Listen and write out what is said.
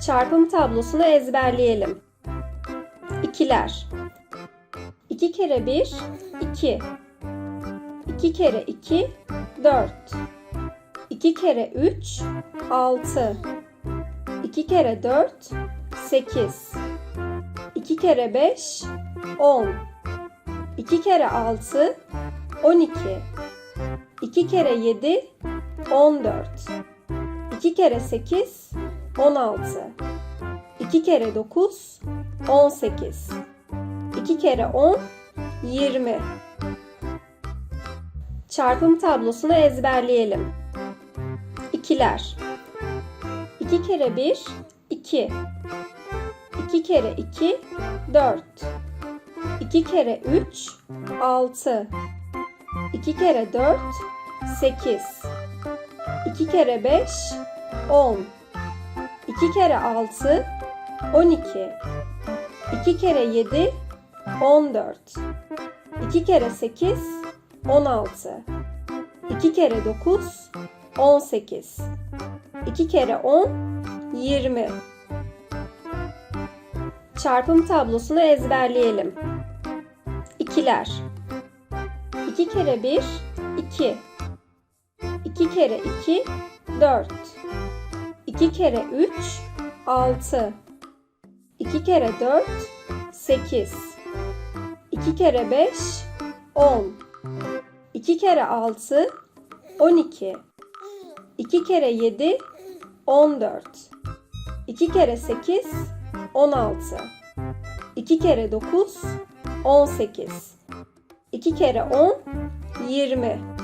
Çarpım tablosunu ezberleyelim. İkiler. 2 kere 1, 2. 2 kere 2, 4. 2 kere 3, 6. 2 kere 4, 8. 2 kere 5, 10. 2 kere 6, 12. 2 kere 7, 14. 2 kere 8, 16. 2 kere 9, 18. 2 kere 10, 20. Çarpım tablosunu ezberleyelim. İkiler. 2 kere 1, 2. 2 kere 2, 4. 2 kere 3, 6. 2 kere 4, 8. 2 kere 5, 10. 2 kere 6, 12. 2 kere 7, 14. 2 kere 8, 16. 2 kere 9, 18. 2 kere 10, 20. Çarpım tablosunu ezberleyelim. İkiler. 2 kere 1, 2. 2 kere 2, 4. 2 kere 3, 6. 2 kere 4, 8. 2 kere 5, 10. 2 kere 6, 12. 2 kere 7, 14. 2 kere 8, 16. 2 kere 9, 18. 2 kere 10, 20.